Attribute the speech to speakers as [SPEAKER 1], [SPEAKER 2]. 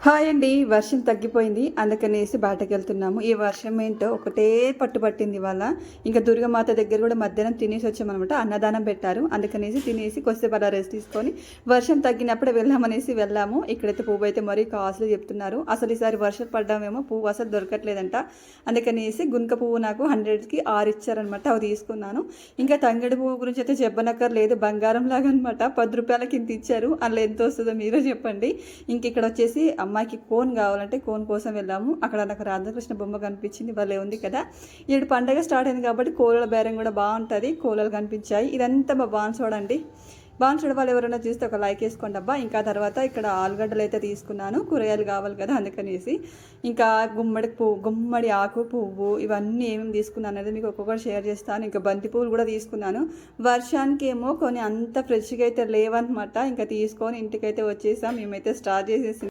[SPEAKER 1] Hi అండి. వర్షం తగ్గిపోయింది. అందుకనేసి బయటకు వెళ్తున్నాము. ఈ వర్షం ఏంటో ఒకటే పట్టుబట్టింది ఇవాళ. ఇంకా దుర్గమాత దగ్గర కూడా మధ్యాహ్నం తినేసి వచ్చామన్నమాట. అన్నదానం పెట్టారు. అందుకనేసి తినేసి కొద్దిసేపు అలా రెస్ట్ తీసుకొని వర్షం తగ్గినప్పుడే వెళ్ళామనేసి వెళ్ళాము. ఇక్కడైతే పువ్వు అయితే మరీ కాస్ట్లు చెప్తున్నారు. అసలు ఈసారి వర్షం పడ్డామేమో పువ్వు అసలు దొరకట్లేదంట. అందుకనేసి గుంక పువ్వు నాకు హండ్రెడ్కి ఆరు ఇచ్చారనమాట అవి తీసుకున్నాను. ఇంకా తంగడి పువ్వు గురించి అయితే చెప్పనక్కర్లేదు. బంగారం లాగా అనమాట పది రూపాయల కింద ఇచ్చారు. అందులో ఎంత వస్తుందో మీరే చెప్పండి. ఇంక ఇక్కడ వచ్చేసి అమ్మాయికి కోన్ కావాలంటే కోన్ కోసం వెళ్ళాము. అక్కడ నాకు రాధాకృష్ణ బొమ్మ కనిపించింది. భలే ఉంది కదా. ఈడు పండగ స్టార్ట్ అయింది కాబట్టి కోలల బేరం కూడా బాగుంటుంది. కోలలు కనిపించాయి. ఇదంతా మా బాన్సోడండి బాన్సోడ వాళ్ళు ఎవరైనా చూస్తే ఒక లైక్ వేసుకోండి అబ్బా. ఇంకా తర్వాత ఇక్కడ ఆలుగడ్డలు అయితే తీసుకున్నాను. కూరగాయలు కావాలి కదా అందుకనేసి. ఇంకా గుమ్మడి పువ్వు గుమ్మడి ఆకు పువ్వు ఇవన్నీ ఏమేమి తీసుకున్నాను అనేది మీకు ఒక్కొక్కటి షేర్ చేస్తాను. ఇంకా బంతి పువ్వులు కూడా తీసుకున్నాను. వర్షానికి ఏమో కొన్ని అంత ఫ్రెష్గా అయితే లేవన్నమాట. ఇంకా తీసుకొని ఇంటికైతే వచ్చేసాం. మేమైతే స్టార్ట్ చేసేసి